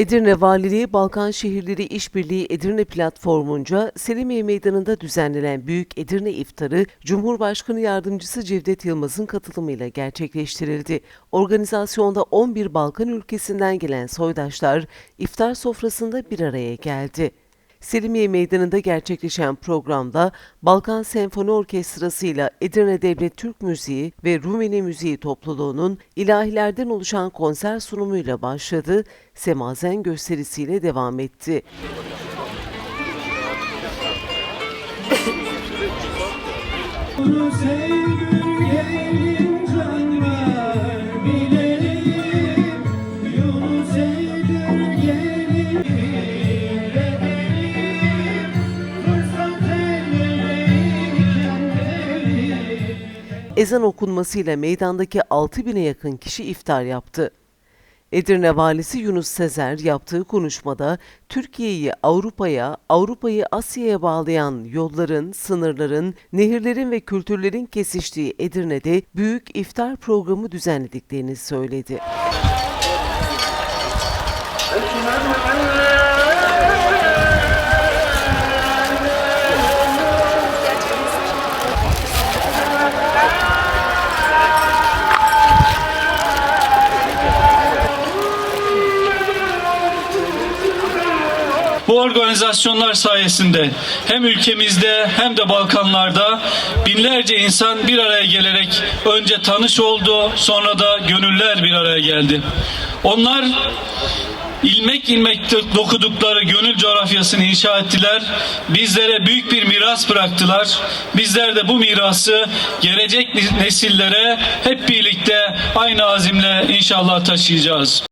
Edirne Valiliği Balkan Şehirleri İşbirliği Edirne platformunca Selimiye Meydanı'nda düzenlenen Büyük Edirne İftarı Cumhurbaşkanı Yardımcısı Cevdet Yılmaz'ın katılımıyla gerçekleştirildi. Organizasyonda 11 Balkan ülkesinden gelen soydaşlar iftar sofrasında bir araya geldi. Selimiye Meydanı'nda gerçekleşen programda Balkan Senfoni Orkestrası ile Edirne Devlet Türk Müziği ve Rumeli Müziği topluluğunun ilahilerden oluşan konser sunumuyla başladı, semazen gösterisiyle devam etti. Sevgül gelin canlar bilelim Eylül gelin Ezan okunmasıyla meydandaki 6000'e yakın kişi iftar yaptı. Edirne Valisi Yunus Sezer yaptığı konuşmada Türkiye'yi Avrupa'ya, Avrupa'yı Asya'ya bağlayan yolların, sınırların, nehirlerin ve kültürlerin kesiştiği Edirne'de büyük iftar programı düzenlediklerini söyledi. Bu organizasyonlar sayesinde hem ülkemizde hem de Balkanlarda binlerce insan bir araya gelerek önce tanış oldu, sonra da gönüller bir araya geldi. Onlar ilmek ilmek dokudukları gönül coğrafyasını inşa ettiler. Bizlere büyük bir miras bıraktılar. Bizler de bu mirası gelecek nesillere hep birlikte aynı azimle inşallah taşıyacağız.